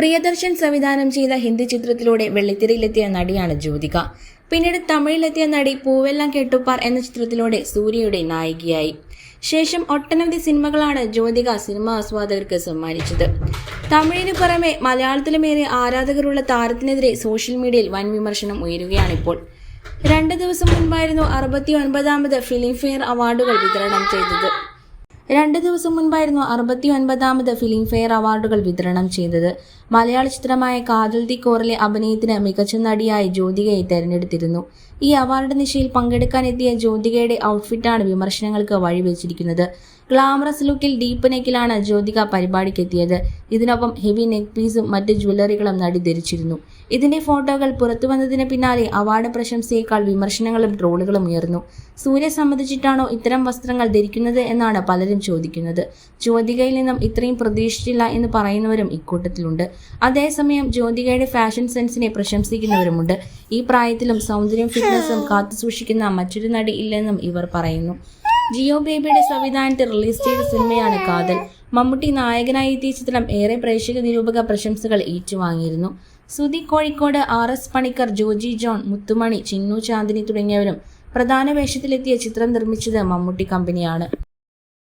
പ്രിയദർശൻ സംവിധാനം ചെയ്ത ഹിന്ദി ചിത്രത്തിലൂടെ വെള്ളിത്തിരയിലെത്തിയ നടിയാണ് ജ്യോതിക. പിന്നീട് തമിഴിലെത്തിയ നടി പൂവെല്ലാം കെട്ടുപ്പാർ എന്ന ചിത്രത്തിലൂടെ സൂര്യയുടെ നായികയായി. ശേഷം ഒട്ടനവധി സിനിമകളാണ് ജ്യോതിക സിനിമാ ആസ്വാദകർക്ക് സമ്മാനിച്ചത്. തമിഴിന് പുറമെ മലയാളത്തിലുമേറെ ആരാധകരുള്ള താരത്തിനെതിരെ സോഷ്യൽ മീഡിയയിൽ വൻ വിമർശനം ഉയരുകയാണിപ്പോൾ. രണ്ട് ദിവസം മുൻപായിരുന്നു അറുപത്തി ഒൻപതാമത് ഫിലിംഫെയർ അവാർഡുകൾ വിതരണം ചെയ്തത്. രണ്ട് ദിവസം മുൻപായിരുന്നു അറുപത്തി ഒൻപതാമത് ഫിലിം ഫെയർ അവാർഡുകൾ വിതരണം ചെയ്തത്. മലയാള ചിത്രമായ കാതൽ ദി കോറിലെ അഭിനയത്തിന് മികച്ച നടിയായി ജ്യോതികയെ തെരഞ്ഞെടുത്തിരുന്നു. ഈ അവാർഡ് നിശയിൽ പങ്കെടുക്കാനെത്തിയ ജ്യോതികയുടെ ഔട്ട്ഫിറ്റാണ് വിമർശനങ്ങൾക്ക് വഴിവെച്ചിരിക്കുന്നത്. ഗ്ലാമറസ് ലുക്കിൽ ഡീപ്പ് നെക്കിലാണ് ജ്യോതിക പരിപാടിക്കെത്തിയത്. ഇതിനൊപ്പം ഹെവി നെക്ക് പീസും മറ്റ് ജ്വല്ലറികളും നടി ധരിച്ചിരുന്നു. ഇതിന്റെ ഫോട്ടോകൾ പുറത്തു വന്നതിന് പിന്നാലെ അവാർഡ് പ്രശംസയേക്കാൾ വിമർശനങ്ങളും ട്രോളുകളും ഉയർന്നു. സൂര്യ സംബന്ധിച്ചിട്ടാണോ ഇത്തരം വസ്ത്രങ്ങൾ ധരിക്കുന്നത് എന്നാണ് പലരും ചോദിക്കുന്നത്. ജ്യോതികയിൽ നിന്നും ഇത്രയും പ്രതീക്ഷിച്ചില്ല എന്ന് പറയുന്നവരും ഇക്കൂട്ടത്തിലുണ്ട്. അതേസമയം ജ്യോതികയുടെ ഫാഷൻ സെൻസിനെ പ്രശംസിക്കുന്നവരുമുണ്ട്. ഈ പ്രായത്തിലും സൗന്ദര്യം ഫിറ്റ്നസ്സും കാത്തുസൂക്ഷിക്കുന്ന മറ്റൊരു നടി ഇല്ലെന്നും ഇവർ പറയുന്നു. ജിയോ ബേബിയുടെ സംവിധാനത്തിൽ റിലീസ് ചെയ്ത സിനിമയാണ് കാതൽ. മമ്മൂട്ടി നായകനായി എത്തിയ ചിത്രം ഏറെ പ്രേക്ഷക നിരൂപക പ്രശംസകൾ ഏറ്റുവാങ്ങിയിരുന്നു. Sudhi Kozhikode R S Panicker Joji John Muthumani Chinnu Chandini തുടങ്ങിയവരും പ്രധാന വേഷത്തിലെത്തിയ ചിത്രം നിർമ്മിച്ചത് മമ്മൂട്ടി കമ്പനിയാണ്